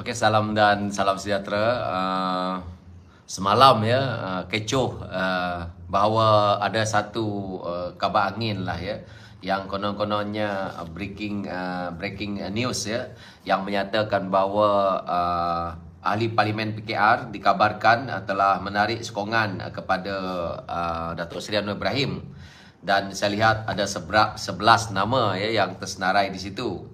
Okey, salam dan salam sejahtera. Uh, semalam ya, uh, kecoh uh, bahawa ada satu uh, kabar angin lah ya yang konon-kononnya breaking uh, breaking news ya yang menyatakan bahawa uh, ahli parlimen PKR dikabarkan uh, telah menarik sokongan uh, kepada uh, Datuk Seri Anwar Ibrahim dan saya lihat ada sebelas nama ya yang tersenarai di situ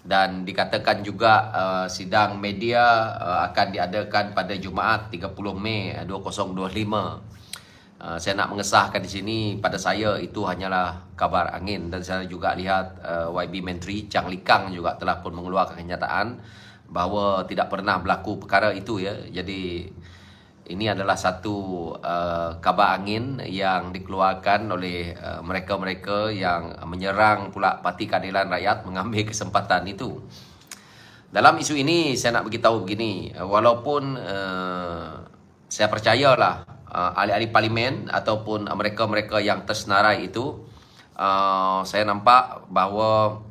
dan dikatakan juga uh, sidang media uh, akan diadakan pada Jumaat 30 Mei 2025. Uh, saya nak mengesahkan di sini pada saya itu hanyalah kabar angin dan saya juga lihat uh, YB Menteri Chang Likang juga telah pun mengeluarkan kenyataan bahawa tidak pernah berlaku perkara itu ya. Jadi ini adalah satu uh, kabar angin yang dikeluarkan oleh uh, mereka-mereka yang menyerang pula Parti Keadilan Rakyat mengambil kesempatan itu. Dalam isu ini saya nak beritahu begini, uh, walaupun uh, saya percayalah uh, ahli-ahli parlimen ataupun mereka-mereka yang tersenarai itu uh, saya nampak bahawa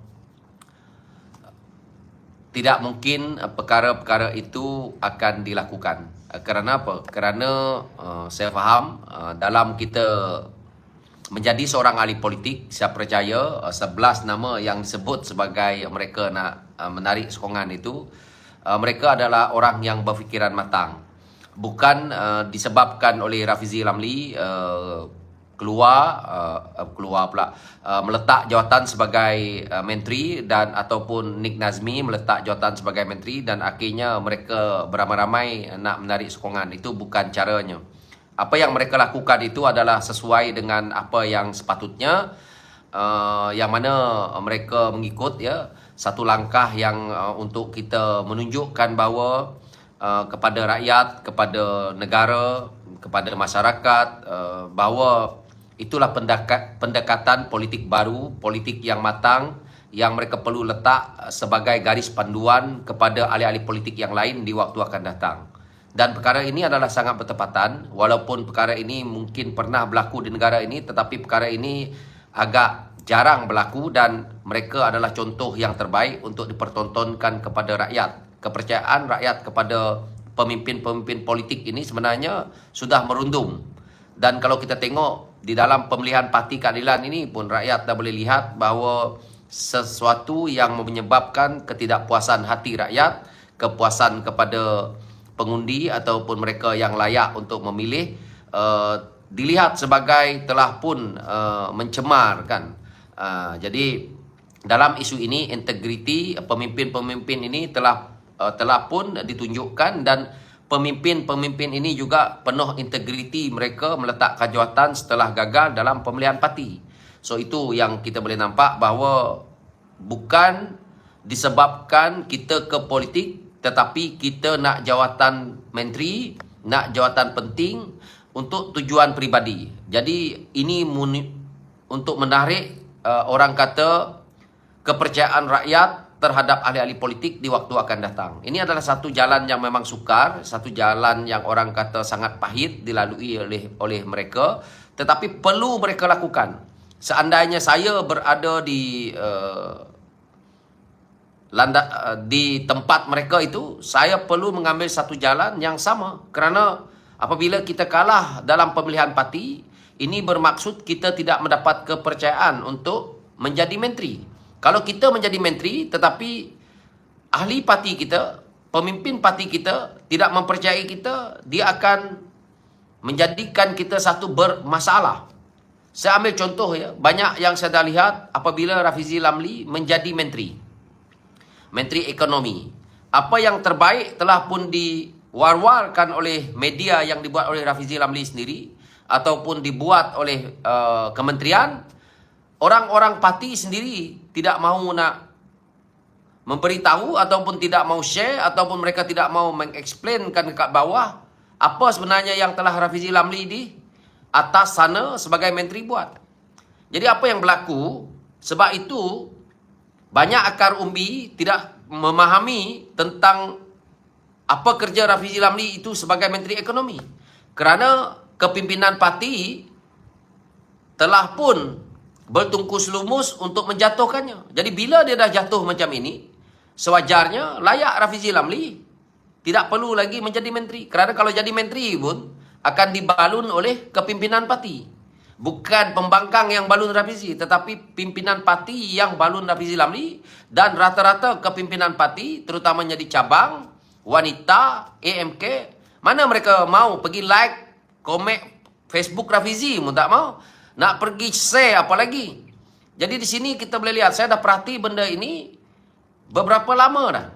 tidak mungkin perkara-perkara itu akan dilakukan Eh, kerana apa? Kerana uh, saya faham uh, dalam kita menjadi seorang ahli politik, saya percaya uh, 11 nama yang disebut sebagai mereka nak uh, menarik sokongan itu, uh, mereka adalah orang yang berfikiran matang. Bukan uh, disebabkan oleh Rafizi Ramli uh, keluar uh, keluar pula uh, meletak jawatan sebagai uh, menteri dan ataupun Nick Nazmi meletak jawatan sebagai menteri dan akhirnya mereka beramai-ramai nak menarik sokongan. Itu bukan caranya. Apa yang mereka lakukan itu adalah sesuai dengan apa yang sepatutnya uh, yang mana mereka mengikut ya. Satu langkah yang uh, untuk kita menunjukkan bahawa uh, kepada rakyat kepada negara kepada masyarakat uh, bahawa Itulah pendekat, pendekatan politik baru, politik yang matang yang mereka perlu letak uh, sebagai garis panduan kepada ahli-ahli politik yang lain di waktu akan datang. Dan perkara ini adalah sangat bertepatan walaupun perkara ini mungkin pernah berlaku di negara ini tetapi perkara ini agak jarang berlaku dan mereka adalah contoh yang terbaik untuk dipertontonkan kepada rakyat. Kepercayaan rakyat kepada pemimpin-pemimpin politik ini sebenarnya sudah merundum. Dan kalau kita tengok di dalam pemilihan parti keadilan ini pun rakyat dah boleh lihat bahawa sesuatu yang menyebabkan ketidakpuasan hati rakyat, kepuasan kepada pengundi ataupun mereka yang layak untuk memilih uh, dilihat sebagai telah pun uh, mencemarkan. Uh, jadi dalam isu ini integriti pemimpin-pemimpin ini telah uh, telah pun ditunjukkan dan pemimpin-pemimpin ini juga penuh integriti mereka meletakkan jawatan setelah gagal dalam pemilihan parti. So itu yang kita boleh nampak bahawa bukan disebabkan kita ke politik tetapi kita nak jawatan menteri, nak jawatan penting untuk tujuan peribadi. Jadi ini untuk menarik uh, orang kata kepercayaan rakyat terhadap ahli-ahli politik di waktu akan datang. Ini adalah satu jalan yang memang sukar, satu jalan yang orang kata sangat pahit dilalui oleh oleh mereka, tetapi perlu mereka lakukan. Seandainya saya berada di uh, landa, uh, di tempat mereka itu, saya perlu mengambil satu jalan yang sama kerana apabila kita kalah dalam pemilihan parti, ini bermaksud kita tidak mendapat kepercayaan untuk menjadi menteri. Kalau kita menjadi menteri tetapi ahli parti kita, pemimpin parti kita tidak mempercayai kita, dia akan menjadikan kita satu bermasalah. Saya ambil contoh ya, banyak yang saya dah lihat apabila Rafizi Lamli menjadi menteri. Menteri ekonomi. Apa yang terbaik telah pun diwar-warkan oleh media yang dibuat oleh Rafizi Lamli sendiri ataupun dibuat oleh uh, kementerian orang-orang parti sendiri tidak mahu nak memberitahu ataupun tidak mau share ataupun mereka tidak mau mengeksplainkan dekat bawah apa sebenarnya yang telah Rafizi Lamli di atas sana sebagai menteri buat. Jadi apa yang berlaku sebab itu banyak akar umbi tidak memahami tentang apa kerja Rafizi Lamli itu sebagai menteri ekonomi. Kerana kepimpinan parti telah pun bertungkus lumus untuk menjatuhkannya. Jadi bila dia dah jatuh macam ini, sewajarnya layak Rafizi Lamli tidak perlu lagi menjadi menteri. Kerana kalau jadi menteri pun akan dibalun oleh kepimpinan parti. Bukan pembangkang yang balun Rafizi, tetapi pimpinan parti yang balun Rafizi Lamli dan rata-rata kepimpinan parti, terutamanya di cabang, wanita, AMK, mana mereka mau pergi like, komen Facebook Rafizi pun tak mau. Nak pergi share apa lagi. Jadi di sini kita boleh lihat, saya dah perhati benda ini beberapa lama dah.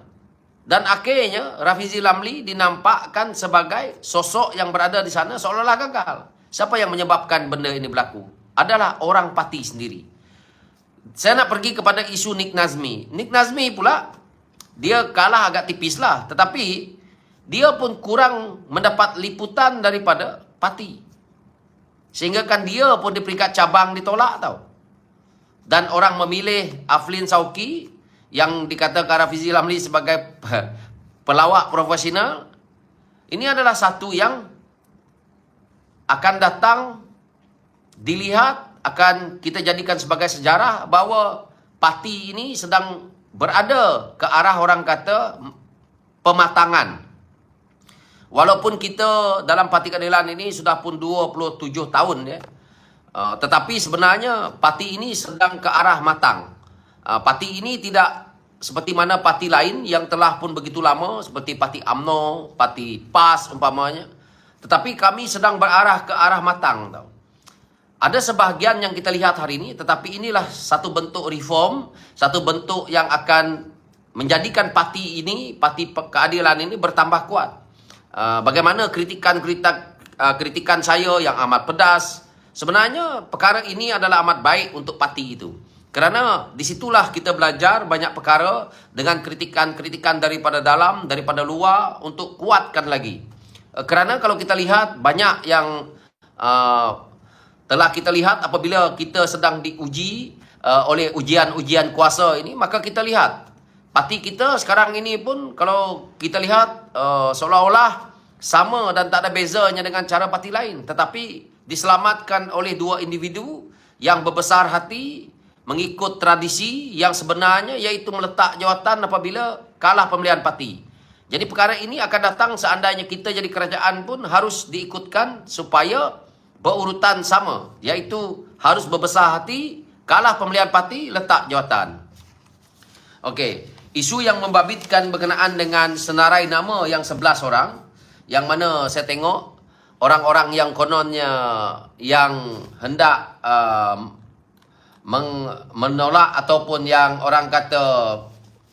Dan akhirnya Rafizi Lamli dinampakkan sebagai sosok yang berada di sana seolah-olah gagal. Siapa yang menyebabkan benda ini berlaku? Adalah orang parti sendiri. Saya nak pergi kepada isu Nick Nazmi. Nick Nazmi pula, dia kalah agak tipis lah. Tetapi, dia pun kurang mendapat liputan daripada parti. Sehingga kan dia pun di peringkat cabang ditolak tau. Dan orang memilih Aflin Sauki yang dikatakan Rafizi Lamli sebagai pelawak profesional ini adalah satu yang akan datang dilihat akan kita jadikan sebagai sejarah bahawa parti ini sedang berada ke arah orang kata pematangan walaupun kita dalam parti keadilan ini sudah pun 27 tahun ya uh, tetapi sebenarnya parti ini sedang ke arah matang uh, parti ini tidak seperti mana parti lain yang telah pun begitu lama seperti parti AMNO, parti PAS umpamanya. Tetapi kami sedang berarah ke arah matang tau. Ada sebahagian yang kita lihat hari ini tetapi inilah satu bentuk reform, satu bentuk yang akan menjadikan parti ini, parti keadilan ini bertambah kuat. Uh, bagaimana kritikan-kritikan uh, kritikan saya yang amat pedas. Sebenarnya perkara ini adalah amat baik untuk parti itu. Kerana disitulah kita belajar banyak perkara dengan kritikan-kritikan daripada dalam, daripada luar untuk kuatkan lagi. Eh, kerana kalau kita lihat banyak yang uh, telah kita lihat apabila kita sedang diuji uh, oleh ujian-ujian kuasa ini, maka kita lihat parti kita sekarang ini pun kalau kita lihat uh, seolah-olah sama dan tak ada bezanya dengan cara parti lain. Tetapi diselamatkan oleh dua individu yang berbesar hati, mengikut tradisi yang sebenarnya iaitu meletak jawatan apabila kalah pemilihan parti. Jadi perkara ini akan datang seandainya kita jadi kerajaan pun harus diikutkan supaya berurutan sama. Iaitu harus berbesar hati, kalah pemilihan parti, letak jawatan. Okey, isu yang membabitkan berkenaan dengan senarai nama yang 11 orang, yang mana saya tengok orang-orang yang kononnya yang hendak meng, menolak ataupun yang orang kata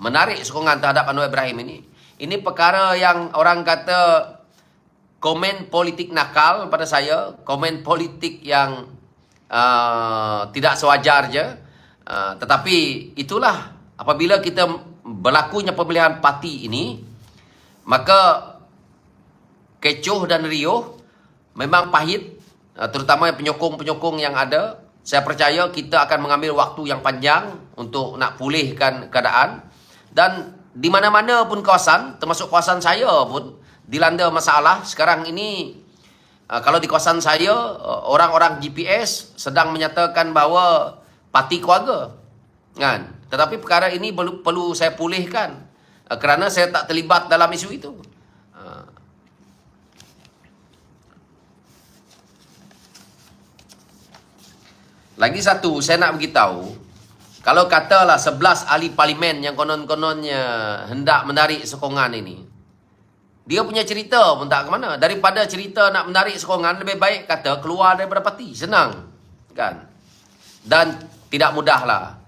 menarik sokongan terhadap Anwar Ibrahim ini. Ini perkara yang orang kata komen politik nakal pada saya, komen politik yang uh, tidak sewajarnya. Uh, tetapi itulah apabila kita berlakunya pemilihan parti ini, maka kecoh dan riuh memang pahit, uh, terutama penyokong-penyokong yang ada. Saya percaya kita akan mengambil waktu yang panjang untuk nak pulihkan keadaan. Dan di mana-mana pun kawasan termasuk kawasan saya pun dilanda masalah. Sekarang ini uh, kalau di kawasan saya uh, orang-orang GPS sedang menyatakan bahawa parti keluarga kan tetapi perkara ini perlu, perlu saya pulihkan uh, kerana saya tak terlibat dalam isu itu Lagi satu, saya nak beritahu. Kalau katalah 11 ahli parlimen yang konon-kononnya hendak menarik sokongan ini. Dia punya cerita pun tak ke mana. Daripada cerita nak menarik sokongan, lebih baik kata keluar daripada parti. Senang. kan? Dan tidak mudahlah.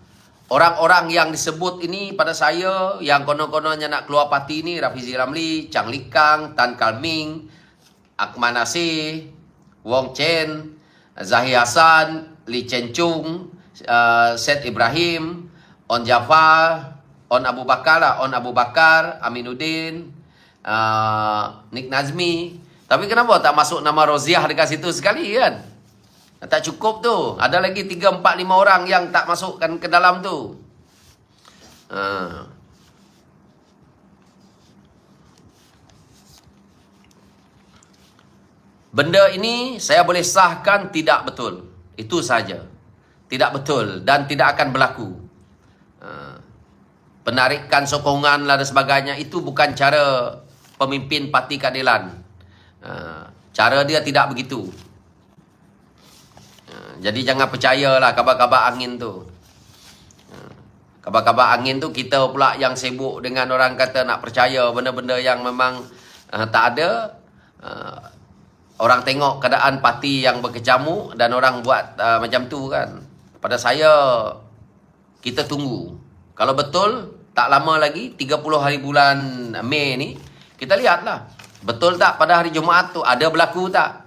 Orang-orang yang disebut ini pada saya, yang konon-kononnya nak keluar parti ini, Rafizi Ramli, Chang Likang, Tan Kalming, Akman Asih, Wong Chen, Zahir Hassan, Li Chen Chung, uh, Seth Ibrahim, On Jafar, On Abu Bakar lah, On Abu Bakar, Aminuddin, uh, Nick Nazmi. Tapi kenapa tak masuk nama Roziah dekat situ sekali kan? Tak cukup tu. Ada lagi 3, 4, 5 orang yang tak masukkan ke dalam tu. Uh. Benda ini saya boleh sahkan tidak betul. Itu saja. Tidak betul dan tidak akan berlaku. Ha. Penarikan sokongan lah dan sebagainya itu bukan cara pemimpin Parti Keadilan. Uh, cara dia tidak begitu. Jadi jangan percayalah kabar-kabar angin tu. Uh, kabar-kabar angin tu kita pula yang sibuk dengan orang kata nak percaya benda-benda yang memang uh, tak ada. Uh, orang tengok keadaan parti yang berkecamuk dan orang buat uh, macam tu kan. Pada saya kita tunggu. Kalau betul tak lama lagi 30 hari bulan Mei ni kita lihatlah betul tak pada hari Jumaat tu ada berlaku tak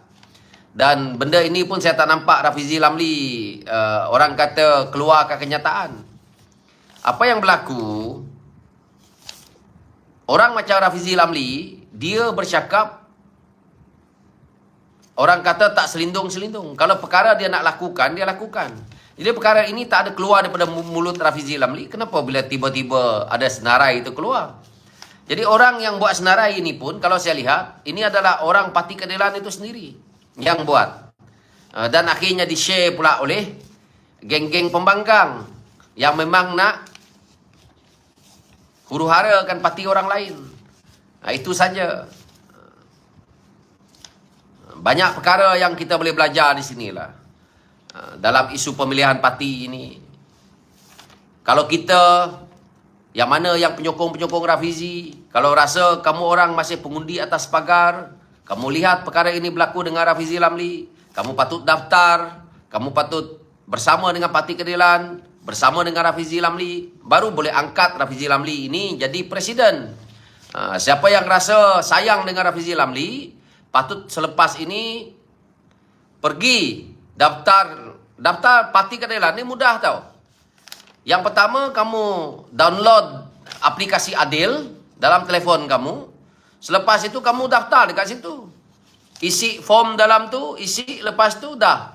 dan benda ini pun saya tak nampak Rafizi Lamli. Uh, orang kata keluarkan kenyataan. Apa yang berlaku orang macam Rafizi Lamli dia bercakap orang kata tak selindung-selindung. Kalau perkara dia nak lakukan dia lakukan. Jadi perkara ini tak ada keluar daripada mulut Rafizi Lamli. Kenapa bila tiba-tiba ada senarai itu keluar? Jadi orang yang buat senarai ini pun kalau saya lihat ini adalah orang parti keadilan itu sendiri yang buat. Uh, dan akhirnya di-share pula oleh geng-geng pembangkang yang memang nak huru-harakan parti orang lain. Nah, itu saja. Banyak perkara yang kita boleh belajar di sinilah. Ah, dalam isu pemilihan parti ini. Kalau kita yang mana yang penyokong-penyokong Rafizi, kalau rasa kamu orang masih pengundi atas pagar, kamu lihat perkara ini berlaku dengan Rafizi Lamli, kamu patut daftar, kamu patut bersama dengan Parti Keadilan, bersama dengan Rafizi Lamli, baru boleh angkat Rafizi Lamli ini jadi presiden. Ah, siapa yang rasa sayang dengan Rafizi Lamli, patut selepas ini pergi daftar daftar parti keadilan ni mudah tau. Yang pertama kamu download aplikasi Adil dalam telefon kamu. Selepas itu kamu daftar dekat situ. Isi form dalam tu, isi lepas tu dah.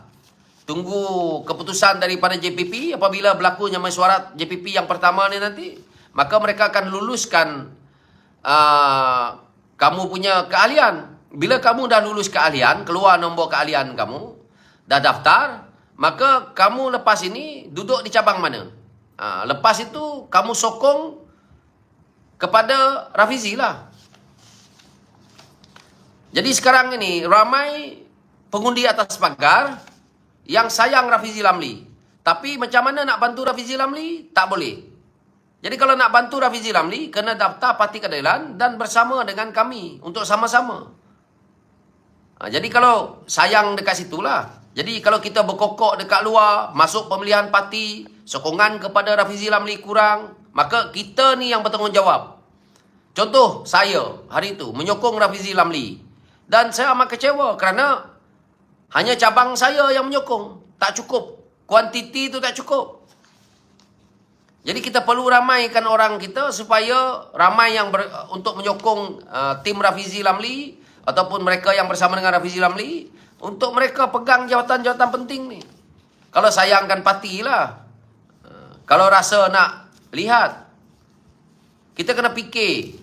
Tunggu keputusan daripada JPP apabila berlakunya mesyuarat JPP yang pertama ni nanti, maka mereka akan luluskan uh, kamu punya keahlian. Bila kamu dah lulus keahlian, keluar nombor keahlian kamu, dah daftar, maka kamu lepas ini duduk di cabang mana? Ha, lepas itu kamu sokong kepada Rafizi lah. Jadi sekarang ini ramai pengundi atas pagar yang sayang Rafizi Lamli. Tapi macam mana nak bantu Rafizi Lamli? Tak boleh. Jadi kalau nak bantu Rafizi Lamli, kena daftar Parti Keadilan dan bersama dengan kami untuk sama-sama. Ha, jadi kalau sayang dekat situlah, jadi kalau kita berkokok dekat luar, masuk pemilihan parti, sokongan kepada Rafizi Lamli kurang, maka kita ni yang bertanggungjawab. Contoh saya hari itu menyokong Rafizi Lamli. Dan saya amat kecewa kerana hanya cabang saya yang menyokong. Tak cukup. Kuantiti itu tak cukup. Jadi kita perlu ramaikan orang kita supaya ramai yang ber, untuk menyokong uh, tim Rafizi Lamli ataupun mereka yang bersama dengan Rafizi Lamli untuk mereka pegang jawatan-jawatan penting ni. Kalau sayangkan parti lah. Kalau rasa nak lihat. Kita kena fikir.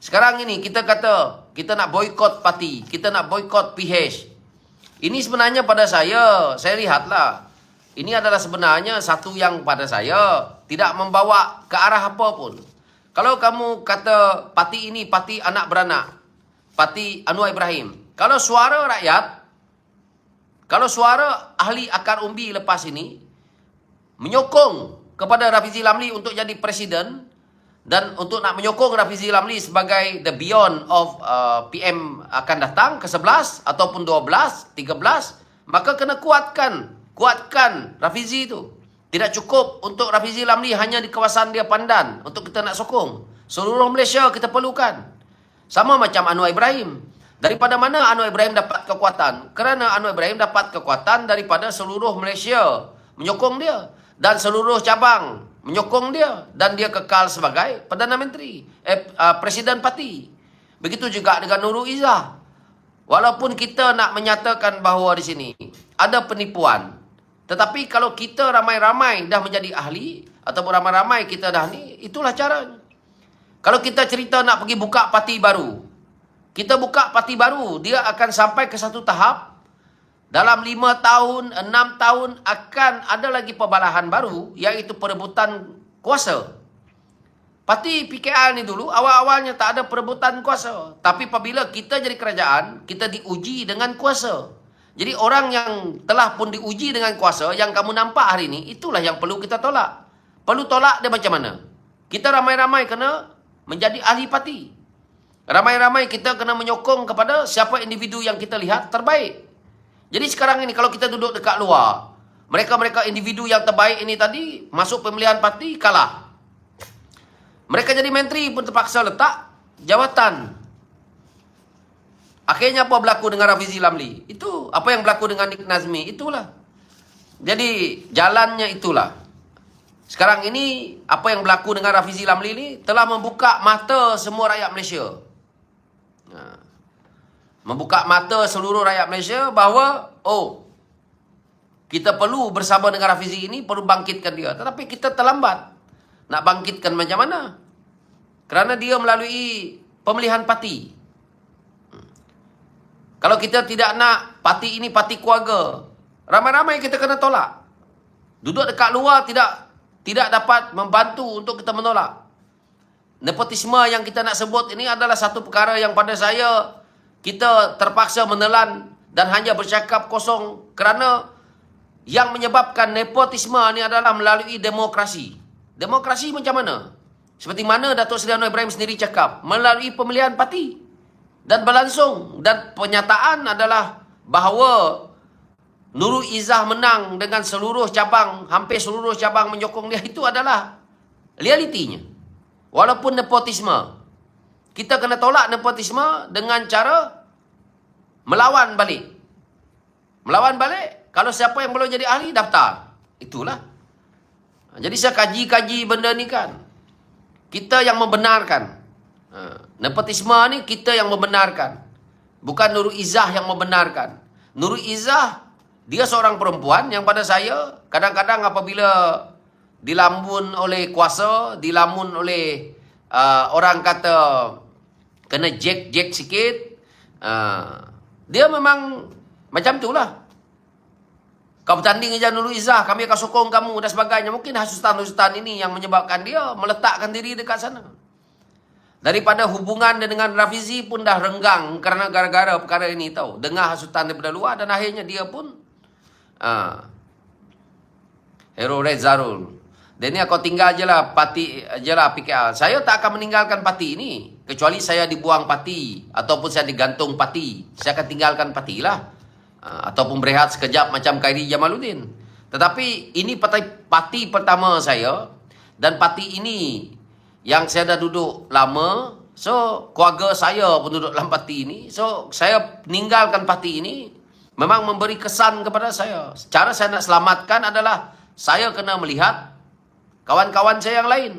Sekarang ini kita kata kita nak boykot parti. Kita nak boykot PH. Ini sebenarnya pada saya, saya lihatlah. Ini adalah sebenarnya satu yang pada saya tidak membawa ke arah apa pun. Kalau kamu kata parti ini parti anak beranak. Parti Anwar Ibrahim. Kalau suara rakyat kalau suara ahli akar umbi lepas ini menyokong kepada Rafizi Lamli untuk jadi presiden dan untuk nak menyokong Rafizi Lamli sebagai the beyond of uh, PM akan datang ke 11 ataupun 12, 13, maka kena kuatkan, kuatkan Rafizi itu. Tidak cukup untuk Rafizi Lamli hanya di kawasan dia pandan untuk kita nak sokong. Seluruh Malaysia kita perlukan. Sama macam Anwar Ibrahim. Daripada mana Anwar Ibrahim dapat kekuatan? Kerana Anwar Ibrahim dapat kekuatan daripada seluruh Malaysia menyokong dia dan seluruh cabang menyokong dia dan dia kekal sebagai Perdana Menteri, eh, uh, Presiden Parti. Begitu juga dengan Nurul Izzah. Walaupun kita nak menyatakan bahawa di sini ada penipuan, tetapi kalau kita ramai-ramai dah menjadi ahli ataupun ramai-ramai kita dah ni, itulah caranya. Kalau kita cerita nak pergi buka parti baru, kita buka parti baru, dia akan sampai ke satu tahap dalam lima tahun, enam tahun akan ada lagi perbalahan baru iaitu perebutan kuasa. Parti PKR ni dulu awal-awalnya tak ada perebutan kuasa. Tapi apabila kita jadi kerajaan, kita diuji dengan kuasa. Jadi orang yang telah pun diuji dengan kuasa yang kamu nampak hari ini, itulah yang perlu kita tolak. Perlu tolak dia macam mana? Kita ramai-ramai kena menjadi ahli parti. Ramai-ramai kita kena menyokong kepada siapa individu yang kita lihat terbaik. Jadi sekarang ini kalau kita duduk dekat luar, mereka-mereka individu yang terbaik ini tadi masuk pemilihan parti kalah. Mereka jadi menteri pun terpaksa letak jawatan. Akhirnya apa berlaku dengan Rafizi Lamli? Itu apa yang berlaku dengan Nik Nazmi? Itulah. Jadi jalannya itulah. Sekarang ini apa yang berlaku dengan Rafizi Lamli ini telah membuka mata semua rakyat Malaysia. Membuka mata seluruh rakyat Malaysia bahawa oh kita perlu bersama dengan Rafizi ini perlu bangkitkan dia. Tetapi kita terlambat. Nak bangkitkan macam mana? Kerana dia melalui pemilihan parti. Hmm. Kalau kita tidak nak parti ini parti keluarga, ramai-ramai kita kena tolak. Duduk dekat luar tidak tidak dapat membantu untuk kita menolak. Nepotisme yang kita nak sebut ini adalah satu perkara yang pada saya kita terpaksa menelan dan hanya bercakap kosong kerana yang menyebabkan nepotisme ini adalah melalui demokrasi. Demokrasi macam mana? Seperti mana Datuk Seri Anwar Ibrahim sendiri cakap, melalui pemilihan parti dan berlangsung dan penyataan adalah bahawa Nurul Izzah menang dengan seluruh cabang, hampir seluruh cabang menyokong dia itu adalah realitinya. Walaupun nepotisme. Kita kena tolak nepotisme dengan cara melawan balik. Melawan balik, kalau siapa yang belum jadi ahli, daftar. Itulah. Jadi saya kaji-kaji benda ni kan. Kita yang membenarkan. Ha. Nepotisme ni kita yang membenarkan. Bukan Nurul Izzah yang membenarkan. Nurul Izzah, dia seorang perempuan yang pada saya, kadang-kadang apabila dilambun oleh kuasa, dilamun oleh uh, orang kata kena jack-jack sikit, uh, dia memang macam tu lah. Kau bertanding dengan Nurul Izzah, kami akan sokong kamu dan sebagainya. Mungkin hasutan-hasutan ini yang menyebabkan dia meletakkan diri dekat sana. Daripada hubungan dia dengan Rafizi pun dah renggang kerana gara-gara perkara ini tahu. Dengar hasutan daripada luar dan akhirnya dia pun uh, Hero Red Zarul. Dan ni aku tinggal je lah parti je lah PKR. Saya tak akan meninggalkan parti ini. Kecuali saya dibuang parti. Ataupun saya digantung parti. Saya akan tinggalkan parti lah. Ah, ataupun berehat sekejap macam Khairi Jamaluddin. Tetapi ini parti, parti pertama saya dan parti ini yang saya dah duduk lama. So, keluarga saya pun duduk dalam parti ini. So, saya meninggalkan parti ini memang memberi kesan kepada saya. Cara saya nak selamatkan adalah saya kena melihat kawan-kawan saya yang lain.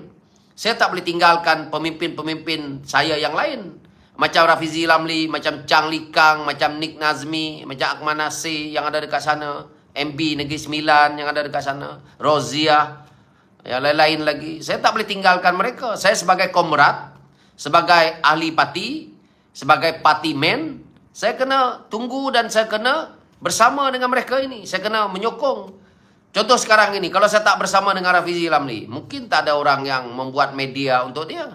Saya tak boleh tinggalkan pemimpin-pemimpin saya yang lain. Macam Rafizi Lamli, macam Chang Li Kang, macam Nick Nazmi, macam Akman Nasir yang ada dekat sana. MB Negeri Sembilan yang ada dekat sana. Rozia, yang lain-lain lagi. Saya tak boleh tinggalkan mereka. Saya sebagai komrad, sebagai ahli parti, sebagai parti men, saya kena tunggu dan saya kena bersama dengan mereka ini. Saya kena menyokong. Contoh sekarang ini, kalau saya tak bersama dengan Rafizi Lamli, mungkin tak ada orang yang membuat media untuk dia.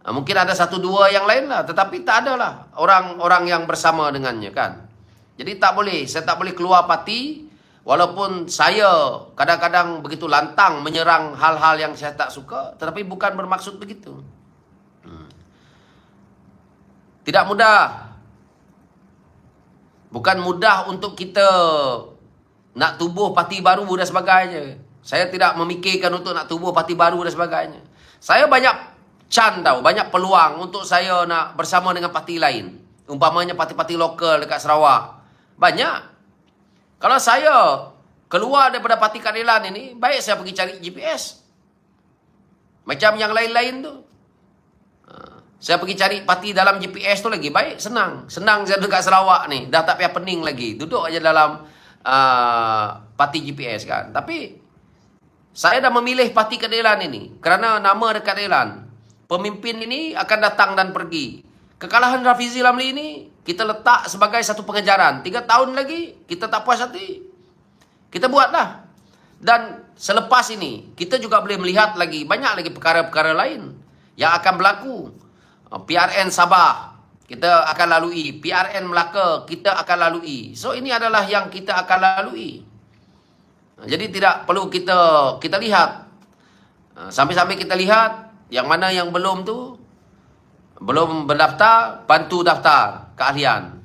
Ha, mungkin ada satu dua yang lain lah. Tetapi tak ada lah orang-orang yang bersama dengannya kan. Jadi tak boleh. Saya tak boleh keluar parti. Walaupun saya kadang-kadang begitu lantang menyerang hal-hal yang saya tak suka. Tetapi bukan bermaksud begitu. Hmm. Tidak mudah. Bukan mudah untuk kita nak tubuh parti baru dan sebagainya. Saya tidak memikirkan untuk nak tubuh parti baru dan sebagainya. Saya banyak Chan tahu banyak peluang untuk saya nak bersama dengan parti lain. Umpamanya parti-parti lokal dekat Sarawak. Banyak. Kalau saya keluar daripada parti keadilan ini, baik saya pergi cari GPS. Macam yang lain-lain tu. Ha, saya pergi cari parti dalam GPS tu lagi baik, senang. Senang saya dekat Sarawak ni, dah tak payah pening lagi. Duduk aja dalam uh, parti GPS kan. Tapi saya dah memilih parti keadilan ini kerana nama dekat keadilan pemimpin ini akan datang dan pergi. Kekalahan Rafizi Lamli ini kita letak sebagai satu pengejaran. Tiga tahun lagi kita tak puas hati. Kita buatlah. Dan selepas ini kita juga boleh melihat lagi banyak lagi perkara-perkara lain yang akan berlaku. Uh, PRN Sabah kita akan lalui, PRN Melaka kita akan lalui. So ini adalah yang kita akan lalui. Jadi tidak perlu kita kita lihat uh, sampai-sampai kita lihat yang mana yang belum tu belum berdaftar, bantu daftar keahlian.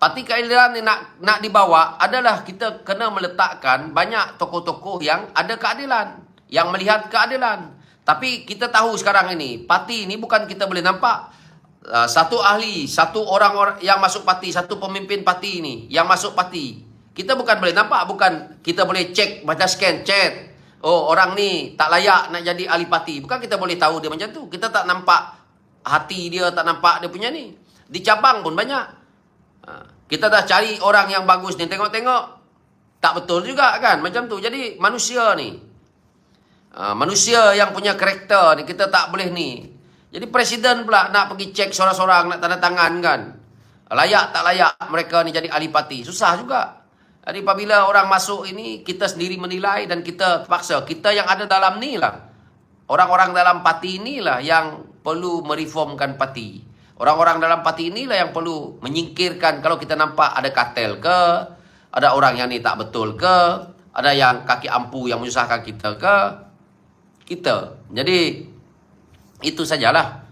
Parti keadilan yang nak nak dibawa adalah kita kena meletakkan banyak tokoh-tokoh yang ada keadilan, yang melihat keadilan. Tapi kita tahu sekarang ini, parti ini bukan kita boleh nampak uh, satu ahli, satu orang, yang masuk parti, satu pemimpin parti ini yang masuk parti. Kita bukan boleh nampak, bukan kita boleh cek baca scan chat. Oh, orang ni tak layak nak jadi ahli parti. Bukan kita boleh tahu dia macam tu. Kita tak nampak hati dia, tak nampak dia punya ni. Di cabang pun banyak. Uh, kita dah cari orang yang bagus ni. Tengok-tengok. Tak betul juga kan. Macam tu. Jadi manusia ni. Uh, manusia yang punya karakter ni. Kita tak boleh ni. Jadi presiden pula nak pergi cek seorang-seorang. Nak tanda tangan kan. Layak tak layak mereka ni jadi ahli parti. Susah juga. Jadi apabila orang masuk ini. Kita sendiri menilai dan kita terpaksa. Kita yang ada dalam ni lah. Orang-orang dalam parti inilah yang perlu mereformkan parti. Orang-orang dalam parti inilah yang perlu menyingkirkan kalau kita nampak ada kartel ke, ada orang yang ni tak betul ke, ada yang kaki ampu yang menyusahkan kita ke, kita. Jadi, itu sajalah.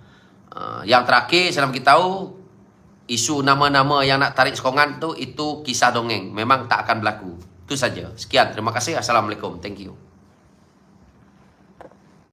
Uh, yang terakhir, saya nak tahu isu nama-nama yang nak tarik sokongan tu, itu kisah dongeng. Memang tak akan berlaku. Itu saja. Sekian. Terima kasih. Assalamualaikum. Thank you.